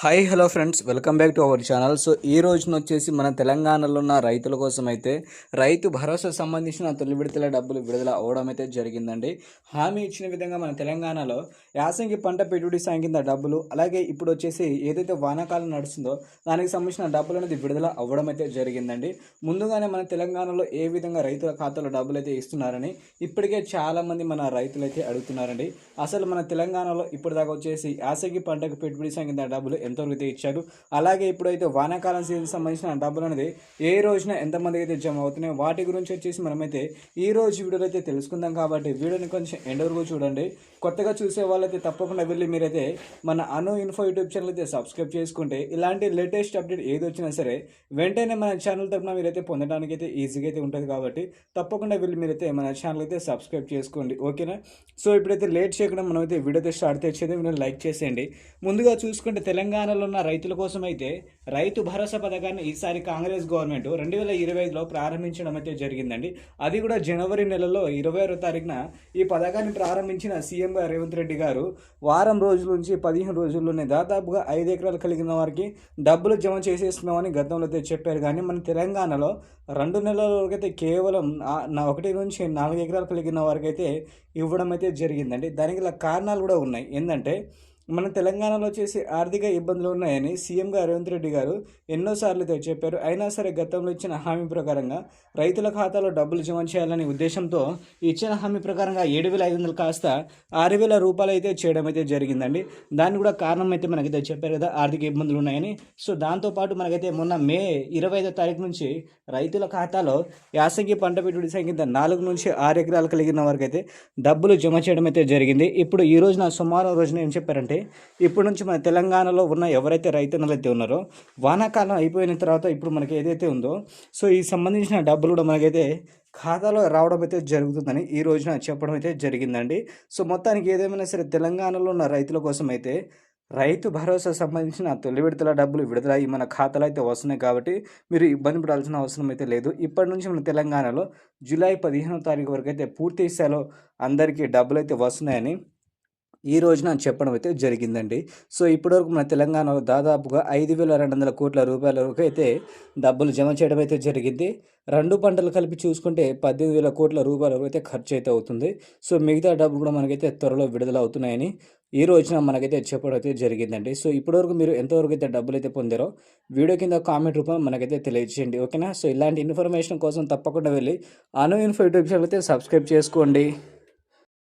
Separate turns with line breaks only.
Hi hello friends. Welcome back to our channel. So ఈ రోజున వచ్చేసి మన తెలంగాణలో ఉన్న రైతుల కోసం అయితే రైతు భరోసా సంబంధించిన తొలి విడతల డబ్బులు విడుదల అవడం అయితే జరిగిందండి. హామీ ఇచ్చిన విధంగా మన తెలంగాణలో యాసంగి పంట పెట్టుబడి సాయం కింద డబ్బులు అలాగే ఇప్పుడు వచ్చేసి ఏదైతే వానాకాలం నడుస్తుందో దానికి సంబంధించిన డబ్బులు అనేది విడుదల అవ్వడం అయితే జరిగిందండి. ముందుగానే మన తెలంగాణలో ఏ విధంగా రైతుల ఖాతాలో డబ్బులు అయితే ఇస్తున్నారని ఇప్పటికే చాలామంది మన రైతులు అయితే అడుగుతున్నారండి. అసలు మన తెలంగాణలో ఇప్పటిదాకా వచ్చేసి యాసంగి పంటకు పెట్టుబడి సాయం కింద డబ్బులు ఎంతవరకు అయితే ఇచ్చారు అలాగే ఇప్పుడైతే వానాకాలం సీజన్ సంబంధించిన డబ్బులు అనేది ఏ రోజున ఎంతమందికి అయితే జమ అవుతున్నాయి వాటి గురించి వచ్చేసి మనమైతే ఈ రోజు వీడియోలో అయితే తెలుసుకుందాం కాబట్టి వీడియోని కొంచెం ఎండ్ వరకు చూడండి. కొత్తగా చూసే వాళ్ళైతే తప్పకుండా వెళ్ళి మీరైతే మన అను ఇన్ఫో యూట్యూబ్ ఛానల్ అయితే సబ్స్క్రైబ్ చేసుకుంటే ఇలాంటి లేటెస్ట్ అప్డేట్ ఏది వచ్చినా సరే వెంటనే మన ఛానల్ తరఫున మీరైతే పొందడానికి అయితే ఈజీగా అయితే ఉంటుంది కాబట్టి తప్పకుండా వెళ్ళి మీరైతే మన ఛానల్ అయితే సబ్స్క్రైబ్ చేసుకోండి. ఓకేనా? సో ఇప్పుడైతే లేట్ చేయకుండా మనమైతే వీడియో అయితే స్టార్ట్ తెచ్చేది మీరు లైక్ చేసేయండి. ముందుగా చూసుకుంటే తెలంగాణ తెలంగాణలో ఉన్న రైతుల కోసం అయితే రైతు భరోసా పథకాన్ని ఈసారి కాంగ్రెస్ గవర్నమెంట్ రెండు వేల ఇరవై ఐదులో ప్రారంభించడం అయితే జరిగిందండి. అది కూడా జనవరి నెలలో ఇరవై ఆరో తారీఖున ఈ పథకాన్ని ప్రారంభించిన సీఎం రేవంత్ రెడ్డి గారు వారం రోజుల నుంచి పదిహేను రోజుల్లోనే దాదాపుగా ఐదు ఎకరాలు కలిగిన వారికి డబ్బులు జమ చేసేస్తున్నామని గతంలో అయితే చెప్పారు. కానీ మన తెలంగాణలో రెండు నెలల అయితే కేవలం నా ఒకటి నుంచి నాలుగు ఎకరాలు కలిగిన వారికైతే ఇవ్వడం అయితే జరిగిందండి. దానికి గల కారణాలు కూడా ఉన్నాయి. ఏంటంటే మన తెలంగాణలో వచ్చేసి ఆర్థిక ఇబ్బందులు ఉన్నాయని సీఎం గారు రేవంత్ రెడ్డి గారు ఎన్నోసార్లు అయితే చెప్పారు. అయినా సరే గతంలో ఇచ్చిన హామీ ప్రకారంగా రైతుల ఖాతాలో డబ్బులు జమ చేయాలనే ఉద్దేశంతో ఇచ్చిన హామీ ప్రకారంగా ఏడు వేల ఐదు వందలు కాస్త ఆరు వేల రూపాయలు అయితే చేయడం అయితే జరిగిందండి. దానికి కూడా కారణం అయితే మనకైతే చెప్పారు కదా ఆర్థిక ఇబ్బందులు ఉన్నాయని. సో దాంతోపాటు మనకైతే మొన్న మే ఇరవై ఐదో తారీఖు నుంచి రైతుల ఖాతాలో యాసంగి పంట పెట్టుబడి సంఖ్య నాలుగు నుంచి ఆరు ఎకరాలు కలిగిన వరకు అయితే డబ్బులు జమ చేయడం అయితే జరిగింది. ఇప్పుడు ఈ రోజున సుమారు రోజున ఏం చెప్పారంటే ఇప్పుడు నుంచి మన తెలంగాణలో ఉన్న ఎవరైతే రైతన్నలు అయితే ఉన్నారో వానాకాలం అయిపోయిన తర్వాత ఇప్పుడు మనకి ఏదైతే ఉందో సో ఈ సంబంధించిన డబ్బులు కూడా మనకైతే ఖాతాలో రావడం అయితే జరుగుతుందని ఈ రోజున చెప్పడం అయితే జరిగిందండి. సో మొత్తానికి ఏదేమైనా సరే తెలంగాణలో ఉన్న రైతుల కోసం అయితే రైతు భరోసా సంబంధించిన తొలి విడతల డబ్బులు విడుదల అయ్యి మన ఖాతాలో అయితే వస్తున్నాయి కాబట్టి మీరు ఇబ్బంది పడాల్సిన అవసరం అయితే లేదు. ఇప్పటి నుంచి మన తెలంగాణలో జూలై పదిహేనో తారీఖు వరకు అయితే పూర్తి స్థాయిలో అందరికీ డబ్బులు అయితే వస్తున్నాయని ఈ రోజున చెప్పడం అయితే జరిగిందండి. సో ఇప్పటివరకు మన తెలంగాణలో దాదాపుగా ఐదు వేల రెండు వందల కోట్ల రూపాయల వరకు అయితే డబ్బులు జమ చేయడం అయితే జరిగింది. రెండు పంటలు కలిపి చూసుకుంటే పద్దెనిమిది వేల కోట్ల రూపాయల వరకు అయితే ఖర్చు అయితే అవుతుంది. సో మిగతా డబ్బులు కూడా మనకైతే త్వరలో విడుదల అవుతున్నాయని ఈ రోజున మనకైతే చెప్పడం అయితే జరిగిందండి. సో ఇప్పటివరకు మీరు ఎంతవరకు అయితే డబ్బులు అయితే పొందారో వీడియో కింద కామెంట్ రూపంలో మనకైతే తెలియజేయండి. ఓకేనా? సో ఇలాంటి ఇన్ఫర్మేషన్ కోసం తప్పకుండా వెళ్ళి అను ఇన్ఫో యూట్యూబ్ ఛానల్ అయితే సబ్స్క్రైబ్ చేసుకోండి.